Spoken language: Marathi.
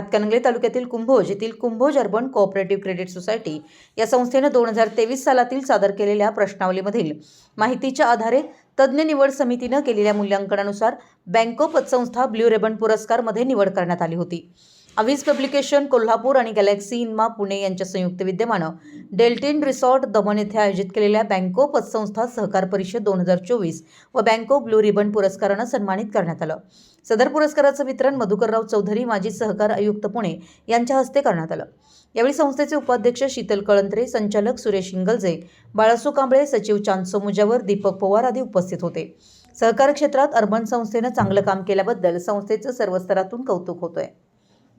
हातकणंगले तालुक्यातील कुंभोज येथील Kumbhoj urban cooperative credit society या संस्थेनं दोन हजार तेवीस सालातील सादर केलेल्या प्रश्नावलीमधील माहितीच्या आधारे तज्ज्ञ निवड समितीनं केलेल्या मूल्यांकनानुसार बँको पतसंस्था ब्ल्यू रेबन पुरस्कारमध्ये निवड करण्यात आली होती. अविस पब्लिकेशन कोल्हापूर आणि गॅलेक्सी इन्मा पुणे यांच्या संयुक्त विद्यमानं डेल्टिन रिसॉर्ट दमण येथे आयोजित केलेल्या बँको पतसंस्था सहकार परिषद दोन हजार चोवीस व बँको ब्लू रिबन पुरस्कारानं सन्मानित करण्यात आलं. सदर पुरस्काराचं वितरण मधुकरराव चौधरी माजी सहकार आयुक्त पुणे यांच्या हस्ते करण्यात आलं. यावेळी संस्थेचे उपाध्यक्ष शीतल कळंत्रे संचालक सुरेश इंगलजे बाळासू कांबळे सचिव चांदसो मुजावर दीपक पवार आदी उपस्थित होते. सहकार क्षेत्रात अर्बन संस्थेनं चांगलं काम केल्याबद्दल संस्थेचं सर्व स्तरातून कौतुक होतंय.